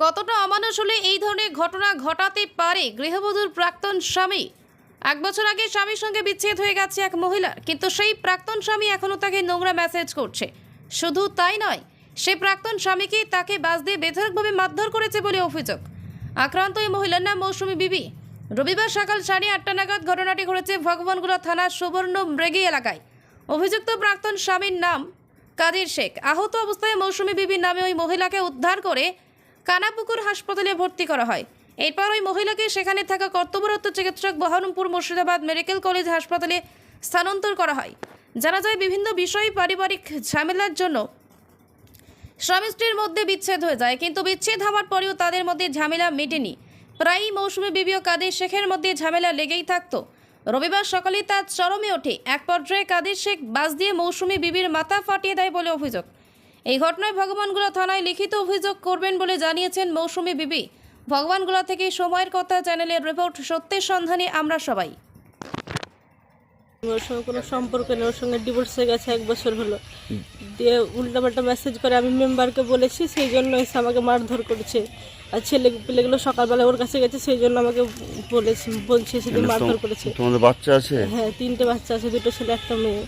কতটা অমানুষ হলে এই ধরনের ঘটনা ঘটাতে পারে? গৃহবধূর প্রাক্তন স্বামী। এক বছর আগে স্বামীর সঙ্গে বিচ্ছেদ হয়ে গেছে এক মহিলার কিন্তু সেই প্রাক্তন স্বামী এখনও তাকে নোংরা মেসেজ করছে। শুধু তাই নয়, সে প্রাক্তন স্বামীকে তাকে বাস দিয়ে বেধরকভাবে মারধর করেছে বলে অভিযোগ। আক্রান্ত এই মহিলার নাম মৌসুমী বিবি। রবিবার সকাল সাড়ে আটটা নাগাদ ঘটনাটি ঘটেছে ভগবানগুলা থানার সুবর্ণ মৃগী এলাকায়। অভিযুক্ত প্রাক্তন স্বামীর নাম কাদির শেখ। আহত অবস্থায় মৌসুমী বিবির নামে ওই মহিলাকে উদ্ধার করে কানাপুকুর হাসপাতালে ভর্তি করা হয়। এরপর ওই মহিলাকে সেখানে থাকা কর্তব্যরত চিকিৎসক বহরমপুর মুর্শিদাবাদ মেডিকেল কলেজ হাসপাতালে স্থানান্তর করা হয়। জানা যায়, বিভিন্ন বিষয়ে পারিবারিক ঝামেলার জন্য স্বামী স্ত্রীর মধ্যে বিচ্ছেদ হয়ে যায়, কিন্তু বিচ্ছেদ হওয়ার পরেও তাদের মধ্যে ঝামেলা মেটেনি। প্রায়ই মৌসুমী বিবি ও কাদের শেখের মধ্যে ঝামেলা লেগেই থাকত। রবিবার সকালে তা চরমে ওঠে। এক পর্যায়ে কাদের শেখ বাস দিয়ে মৌসুমী বিবির মাথা ফাটিয়ে দেয় বলে অভিযোগ। এই ঘটনায় ভগবানগুলা থানায় লিখিত অভিযোগ করবেন বলে জানিয়েছেন মৌসুমী বিবি। ভগবানগুলা থেকে সময়ের কথা চ্যানেলের রিপোর্ট সত্যের সন্ধানে আমরা সবাই। ওর সঙ্গে কোনো সম্পর্ক নেই ওর সঙ্গে ডিভোর্স হয়ে গেছে এক বছর হলো। দিয়ে উল্টাপাল্টা মেসেজ করে আমি মেম্বারকে বলেছি সেই জন্য এসে আমাকে মারধর করেছে। আর ছেলে পেলেগুলো সকালবেলা ওর কাছে গেছে সেই জন্য আমাকে বলেছে বলছে সেদিন মানে মারধর করেছে। তোমাদের বাচ্চা আছে? হ্যাঁ তিনটে বাচ্চা আছে দুটো ছেলে একটা মেয়ে।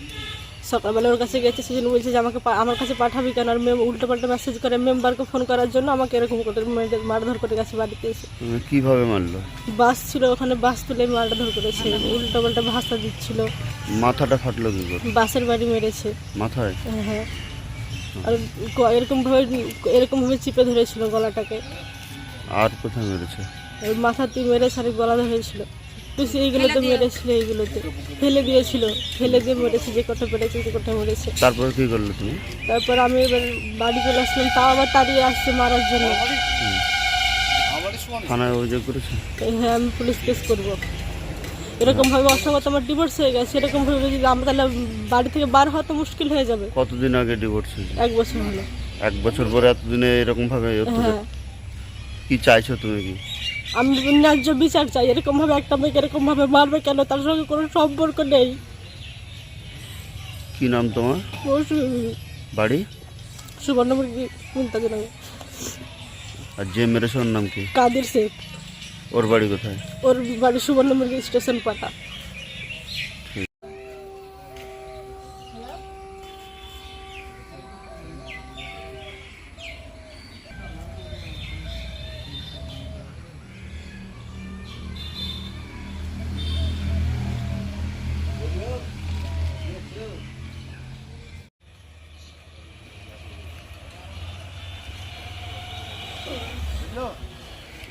সকালবেলা ওর কাছে গেছে সেই জন্য বলছে যে আমাকে আমার কাছে পাঠাবি কেন? আর মেম উল্টোপাল্টা মেসেজ করে মেম্বারকে ফোন করার জন্য আমাকে এরকম করে মারধর করে গেছে বাড়িতে এসে। কীভাবে মারলো? বাস ছিল ওখানে বাস তুলে মারধর করেছে। উল্টোপাল্টা ভাষা দিচ্ছিল। মাথাটা ফাটলো কি করে? বাসের বাড়ি মেরেছে। মাথায়? হ্যাঁ আর গ- এরকমভাবে এরকমভাবে চিপে ধরেছিল গলাটাকে। আর কোথায় মেরেছে? মাথাতে মেরেছে আর গলা ধরেছিল। তো এইগুলোতে মেরেছিল এইগুলোতে। ফেলে দিয়েছিল ফেলে দিয়ে মেরেছে যে কোঠা পেরেছে যে কোঠা মেরেছে। তারপরে কি করল তুমি? তারপর আমি এবার বাড়ি চলে আসলাম তাও আবার তাড়িয়ে আসছে মারার জন্য। থানায় অভিযোগ করেছে? হ্যাঁ আমি পুলিশ কেস করব। এরকমভাবে অসঙ্গত আমার ডিভোর্স হয়ে গেছে এরকমভাবে যদি আমরা তাহলে বাড়ি থেকে বার হওয়া তো মুশকিল হয়ে যাবে। কতদিন আগে ডিভোর্স হয়েছে? এক বছর হলো। এক বছর পরে এতদিনে এরকম ভাবে হ্যাঁ কি চাইছো তুমি কি? আমি ন্যায্য বিচার চাই এরকম ভাবে একটা মেয়েকে এরকম ভাবে মারবে কেন? তার সঙ্গে কোনো সম্পর্ক নেই। কি নাম তোমার? মৌসুমী বাড়ি? সুবর্ণমুরগি মুন্তাজনগর আর যে মেরেছে ওর নাম কি? কাদের শেখ। ওর বাড়ি কোথায়? ওর বাড়ি সুবর্ণমুরগি স্টেশন পাটা Look.